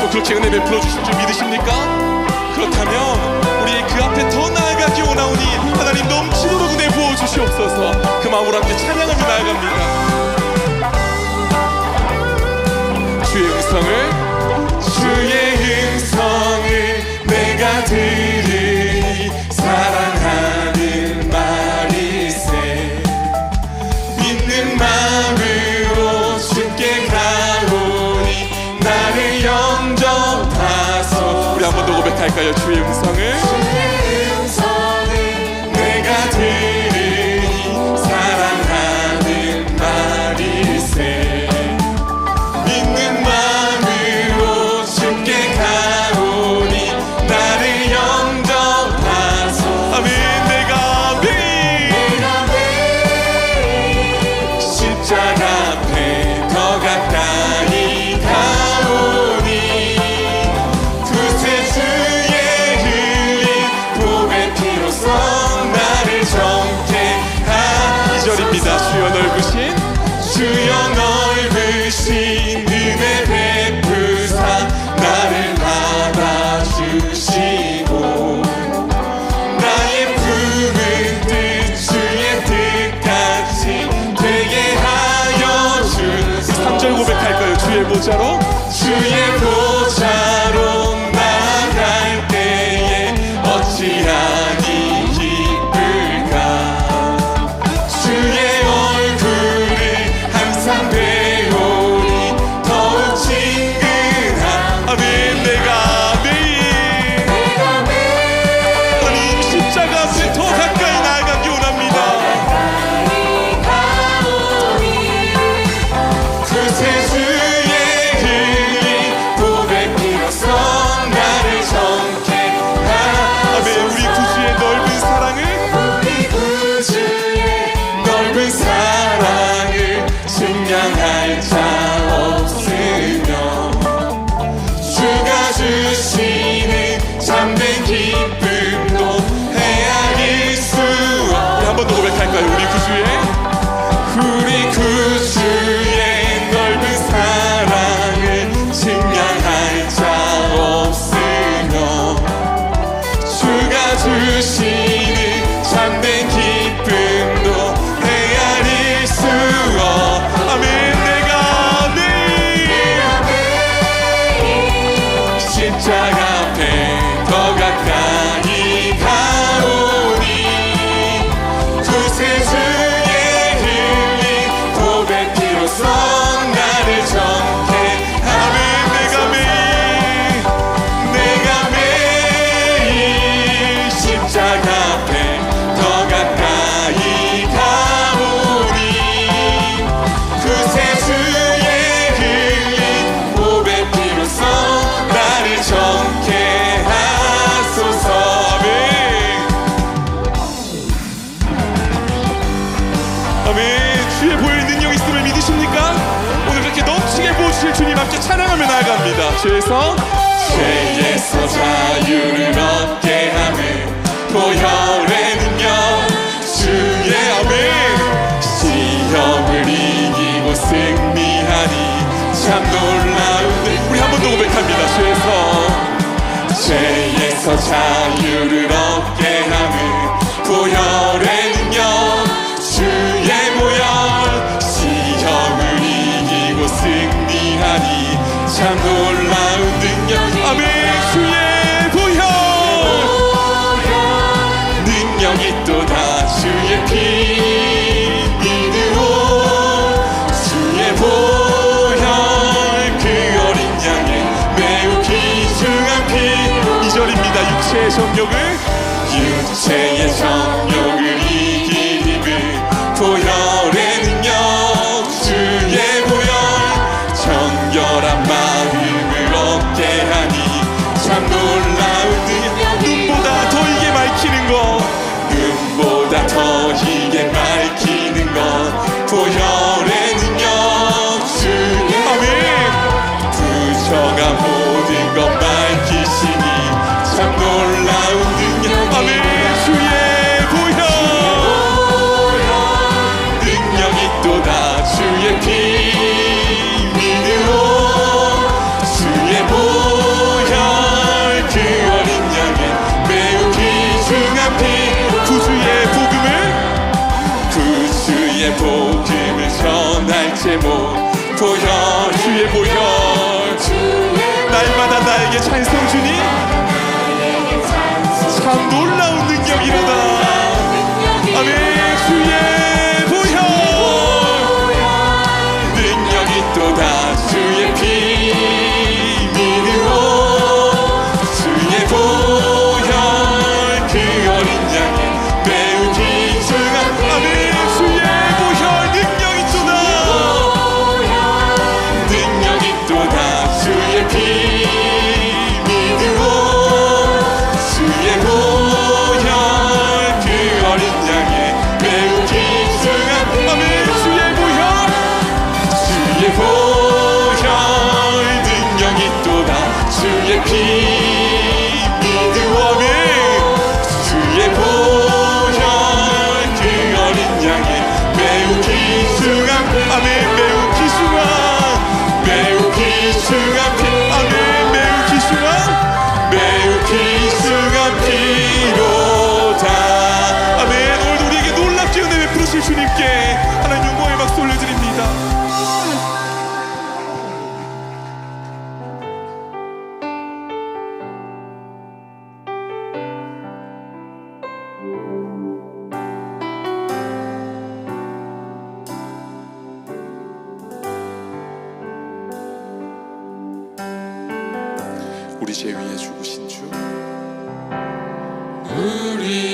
또 그렇게 은혜 베풀어 주실 줄 믿으십니까? 그렇다면 우리의 그 앞에 더 나아가기 원하오니 하나님 넘치도록 은혜 부어 주시옵소서. 그 마음으로 함께 찬양하며 나아갑니다. 주의 음성을 주의 음성을 내가 들 주의 음성을 찬양하며 나갑니다. 주에서 죄에서 자유를 얻게 하네 보혈의 육체의 정욕을 육체의 정욕 제목 보여 주의 보혈. 날마다 나에게 찬송 주님께 하나님 영광의 박수 올려드립니다. 우리 죄 위에 죽으신 주 우리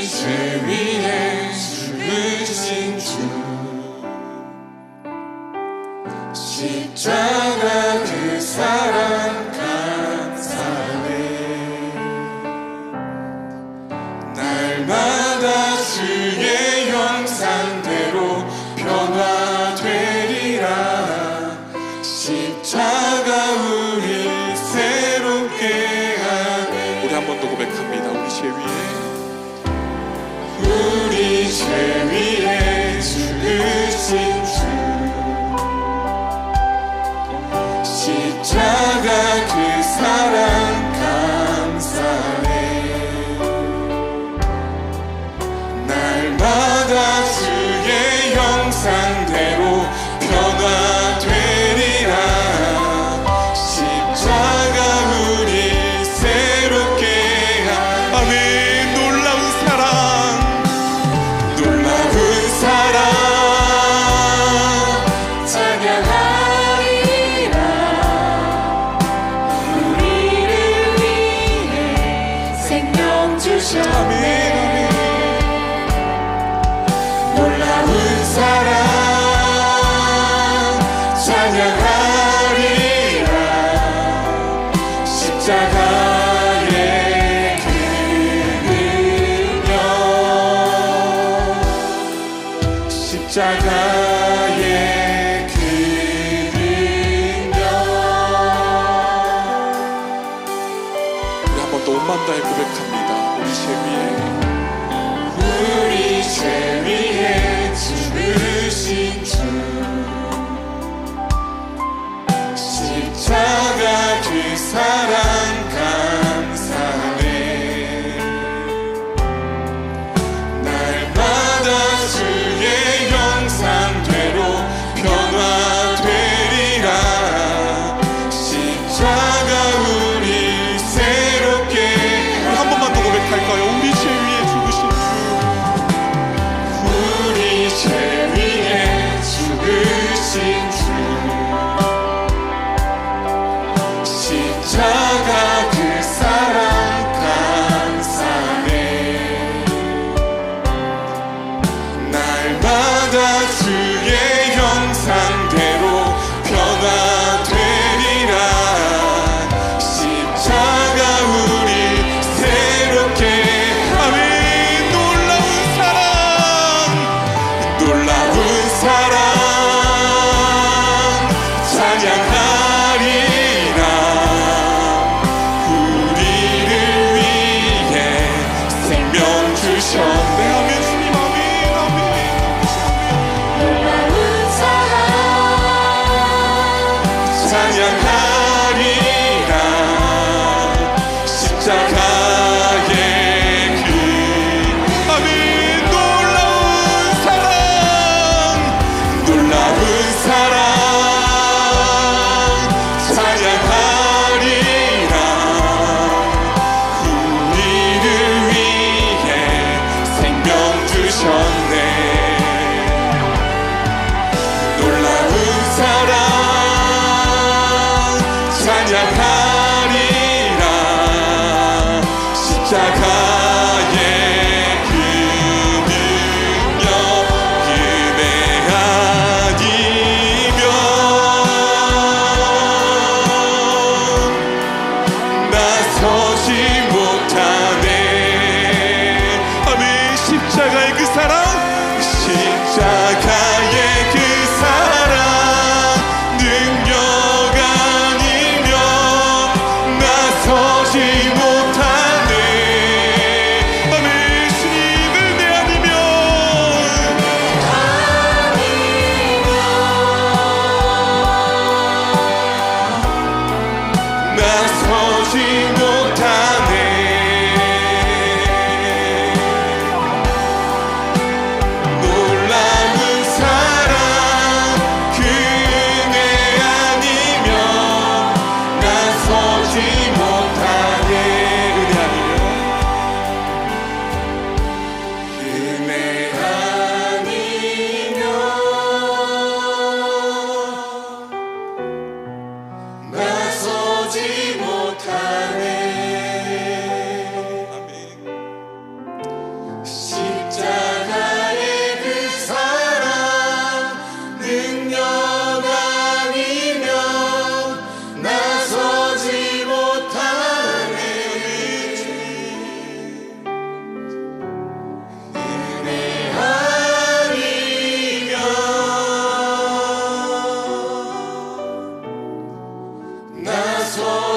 십자가의 그 능력 십자가 只想被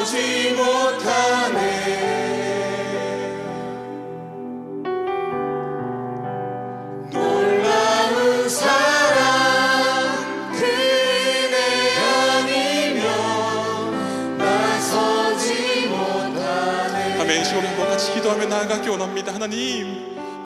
나서지 못하네. 놀라운 사랑 그네 아니면 나서지 못하네. 아멘. 시골에 한번 같이 기도하며 나아가기 원합니다. 하나님